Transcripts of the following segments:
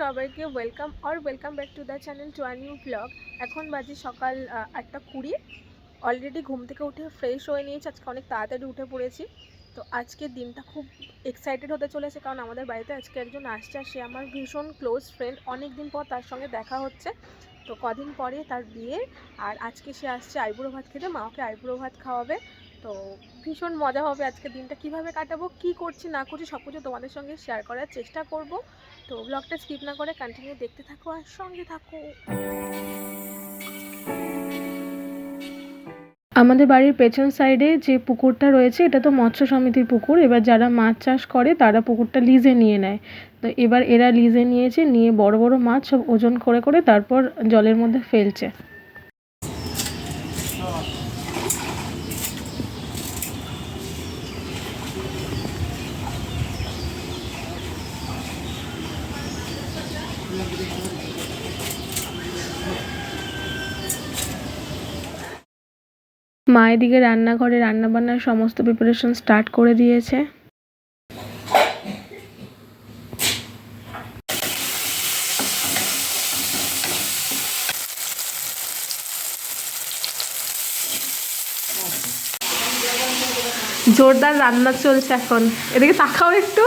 সবাইকে welcome or welcome back to the channel to our new blog. এখন বাজে সকাল আটটা কুড়ি। অলরেডি ঘুম থেকে উঠে ফ্রেশ হয়ে নিয়েছি, আজকে অনেক তাড়াতাড়ি উঠে পড়েছি। তো আজকের দিনটা খুব এক্সাইটেড হতে চলেছে কারণ আমাদের বাড়িতে আজকে একজন আসছে আর সে আমার ভীষণ ক্লোজ ফ্রেন্ড অনেক দিন পর তার সঙ্গে দেখা হচ্ছে। তো কদিন পরে তার বিয়ে। আর আজকে সে আসছে আইবুড়ো ভাত খেতে, মা ওকে আইবুড়ো ভাত খাওয়াবে। তো ভীষণ মজা হবে আজকে দিনটা। কীভাবে কাটাবো, কি করছি, না করছি সব কিছু তোমাদের সঙ্গে শেয়ার করার চেষ্টা করব। তো ব্লগটা স্কিপ না করে কন্টিনিউ দেখতে থাকো আর সঙ্গে থাকো। আমাদের বাড়ির পেছন সাইডে যে পুকুরটা রয়েছে, এটা তো মৎস্য সমিতির পুকুর। এবার যারা মাছ চাষ করে, তারা পুকুরটা লিজে নিয়ে নেয়। তো এবার এরা লিজে নিয়েছে, নিয়ে বড় বড় মাছ সব ওজন করে করে তারপর জলের মধ্যে ফেলছে। মা এদিকে রান্নাঘরে রান্নাবান্নার সমস্ত প্রিপারেশন স্টার্ট করে দিয়েছে। জোরদার রান্না চলছে এখন। এদিকে তাকাও একটু।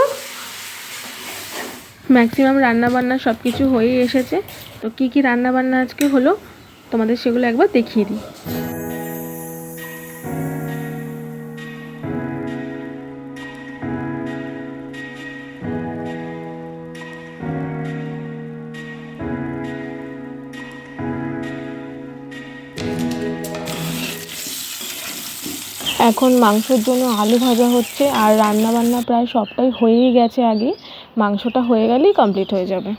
ম্যাক্সিমাম রান্না বান্না সব কিছু হয়েই এসেছে। তো কি কি রান্না বান্না আজকে হলো তোমাদের সেগুলো একবার দেখিয়ে দিই। এখন মাংসের জন্য আলু ভাজা হচ্ছে আর রান্না বান্না প্রায় সবটাই হয়েই গেছে আগে। মাংসটা হয়ে গেলেই কমপ্লিট হয়ে যাবে।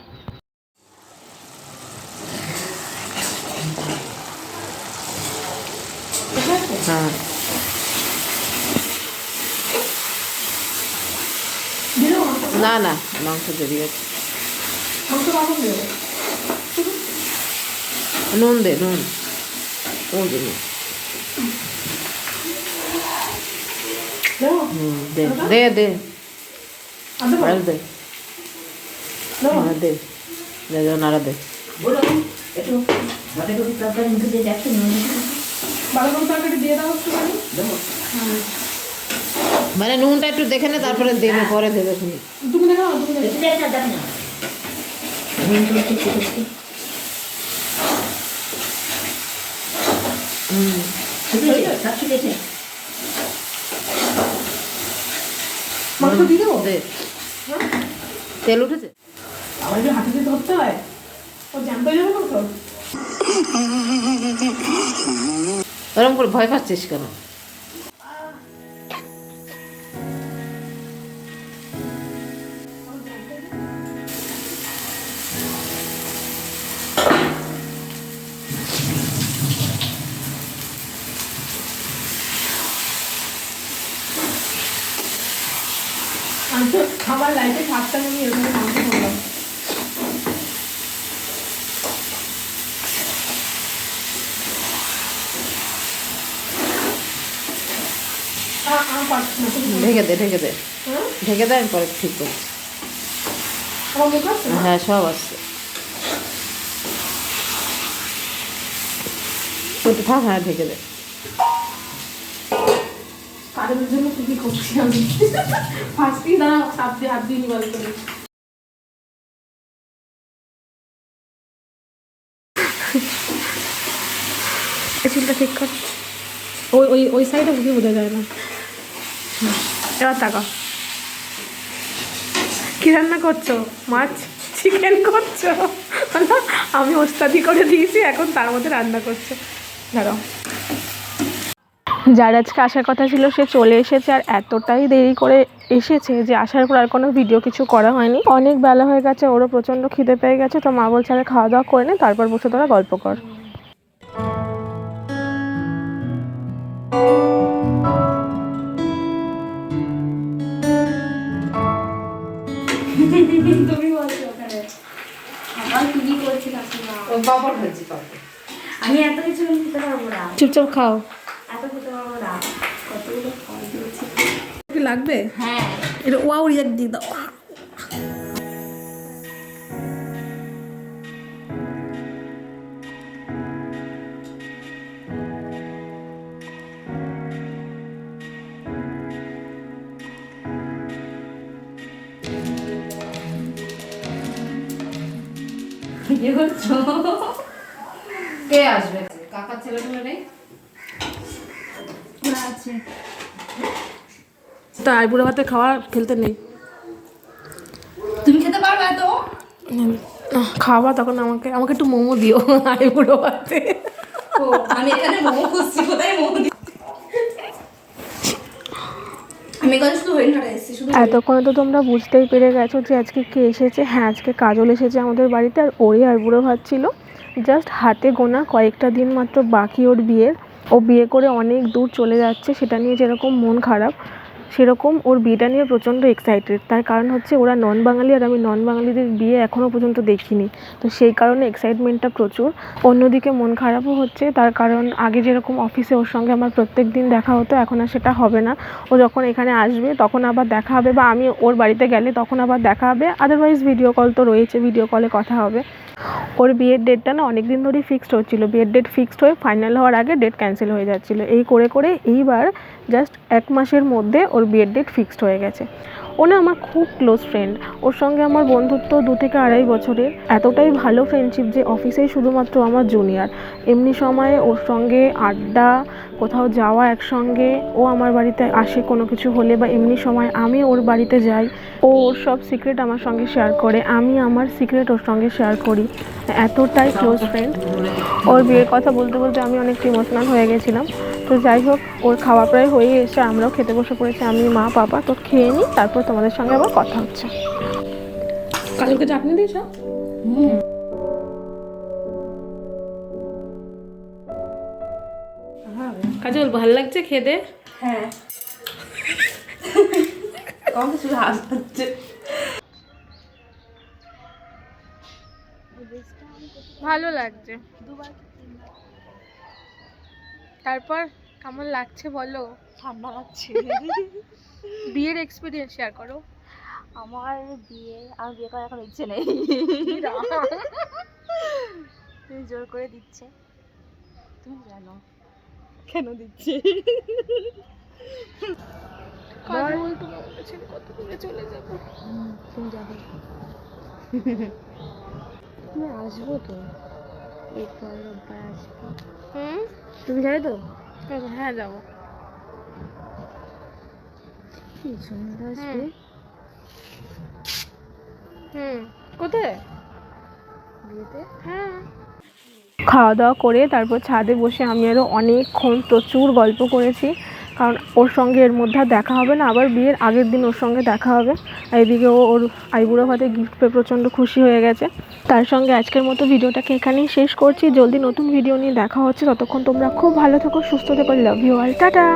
না না, মাংস দেরি আছে। নুন দে, নুন। নুন। দে দে দে দে দে আর দে দে দে নাড়া দে মানে নুনটা একটু দেখে নে তারপরে দেবে পরে দেবে শুনি মাংস দিয়ে দেবো? তেল উঠেছে? আবার যে হাতে দিয়ে ধরতে হয় ও জ্যান্ত হয়ে যাবে তো ওরকম করে ভয় পাচ্ছিস কেন? আমার লাইফে সাতটা আমি এরকম মাংস করলাম। ঢেকে দে ঢেকে দে? ঢেকে দে পরে ঠিক করছি। হ্যাঁ সব আসছে থাক হ্যাঁ ঢেকে দে। জন্য করছি আমি? ফার্স্টেই দাঁড়া দিয়ে হাত দিয়ে নিবাল করে। ওই ওই সাইডে বুঝে যায় না। তাকা রান্না করছ? মাছ? চিকেন করছ? আমি ওস্তাদি করে দিয়েছি, এখন তার মধ্যে রান্না করছ। দাঁড়াও। যার আজকে আসার কথা ছিল সে চলে এসেছে আর এতটাই দেরি করে এসেছে যে আসার পর আর কোনো ভিডিও কিছু করা হয়নি। অনেক বেলা হয়ে গেছে ওরও প্রচণ্ড খিদে পেয়ে গেছে তো মা বলছে আগে খাওয়া দাওয়া করে নে তারপর বসে তোরা গল্প কর। তুমি বলছো লাগবে? হ্যাঁ। এটা ওয়াও রিয়াক্ট দিয়ে দাও। কে আসবে? কাকার ছেলেগুলো নেই? আছে। তা আইবুড়ো ভাতে খাওয়া খেলতে নেই। তুমি খেতে পারবে তো? খাওয়া তখন আমাকে আমাকে একটু মোমো দিও আইবুড়ো ভাতে। আমি এখানে মোমো খুঁজছি কোথায় মোমো এতক্ষণে তো তোমরা বুঝতেই পেরে গেছো যে আজকে কে এসেছে। হ্যাঁ আজকে কাজল এসেছে আমাদের বাড়িতে আর ওরই আইবুড়ো ভাত ছিল। জাস্ট হাতে গোনা কয়েকটা দিন মাত্র বাকি ওর বিয়ের। ও বিয়ে করে অনেক দূর চলে যাচ্ছে সেটা নিয়ে যেরকম মন খারাপ সেরকম ওর বিয়েটা নিয়ে প্রচণ্ড এক্সাইটেড তার কারণ হচ্ছে ওরা নন বাঙালি আর আমি নন বাঙালিদের বিয়ে এখনও পর্যন্ত দেখিনি। তো সেই কারণে এক্সাইটমেন্টটা প্রচুর। অন্যদিকে মন খারাপও হচ্ছে। তার কারণ আগে যেরকম অফিসে ওর সঙ্গে আমার প্রত্যেক দিন দেখা হতো, এখন আর সেটা হবে না। ও যখন এখানে আসবে, তখন আবার দেখা হবে বা আমি ওর বাড়িতে গেলে তখন আবার দেখা হবে। আদারওয়াইজ ভিডিও কল তো রয়েছে ভিডিও কলে কথা হবে। ওর বিয়ের ডেটটা না অনেক দিন ধরেই ফিক্সড হচ্ছিল। বিয়ের ডেট ফিক্সড হয়ে ফাইনাল হওয়ার আগে ডেট ক্যান্সেল হয়ে যাচ্ছিল। এই করে করে এইবার জাস্ট এক মাসের মধ্যে ওর বিয়ের ডেট ফিক্সড হয়ে গেছে। ও না আমার খুব ক্লোজ ফ্রেন্ড ওর সঙ্গে আমার বন্ধুত্ব দু থেকে আড়াই বছরের। এতটাই ভালো ফ্রেন্ডশিপ যে অফিসেই শুধুমাত্র আমার জুনিয়র এমনি সময়ে ওর সঙ্গে আড্ডা, কোথাও যাওয়া একসঙ্গে, ও আমার বাড়িতে আসে কোনো কিছু হলে বা এমনি সময় আমি ওর বাড়িতে যাই। ও ওর সব সিক্রেট আমার সঙ্গে শেয়ার করে, আমি আমার সিক্রেট ওর সঙ্গে শেয়ার করি। এতটাই ক্লোজ ফ্রেন্ড ওর বিয়ের কথা বলতে বলতে আমি অনেক ইমোশনাল হয়ে গেছিলাম। তো যাই হোক ওর খাওয়া প্রায় হয়ে এসে আমরাও খেতে বসে পড়েছি। আমি মা বাবা তো খেয়ে নিই তারপর তোমাদের সঙ্গে আবার কথা হচ্ছে। কাজলকে চাটনি দিয়েছ? কাজল ভালো লাগছে খেতে? হ্যাঁ। ভালো লাগছে। তারপর কেমন লাগছে বলো? ঠান্ডা লাগছে। বিয়ের এক্সপিরিয়েন্স শেয়ার করো। আমার বিয়ে আমার বিয়ে করার এখন ইচ্ছে নেই। তুমি জোর করে দিচ্ছে। তুমি জানো। কেন দিচ্ছে? কাজল তোমার কাছে কত দূরে চলে যাব? তুমি যাবে। তুমি আসব তো? এরপর রোববার আসব। হুম? তুমি যাবে তো? হ্যাঁ যাব। কি সুন্দর আসবে হুম। কোথায়? বিয়েতে? হ্যাঁ। খাওয়া দাওয়া করে তারপর ছাদে বসে আমি আরও অনেকক্ষণ প্রচুর গল্প করেছি। কারণ ওর সঙ্গে এর মধ্যে আর দেখা হবে না। আবার বিয়ের আগের দিন ওর সঙ্গে দেখা হবে। এদিকে ও ওর আইবুড়ো ভাতে গিফট পেয়ে প্রচণ্ড খুশি হয়ে গেছে। তার সঙ্গে আজকের মতো ভিডিওটাকে এখানেই শেষ করছি। জলদি নতুন ভিডিও নিয়ে দেখা হচ্ছে। ততক্ষণ তোমরা খুব ভালো থাকো, সুস্থ থেকো। Love you all tata!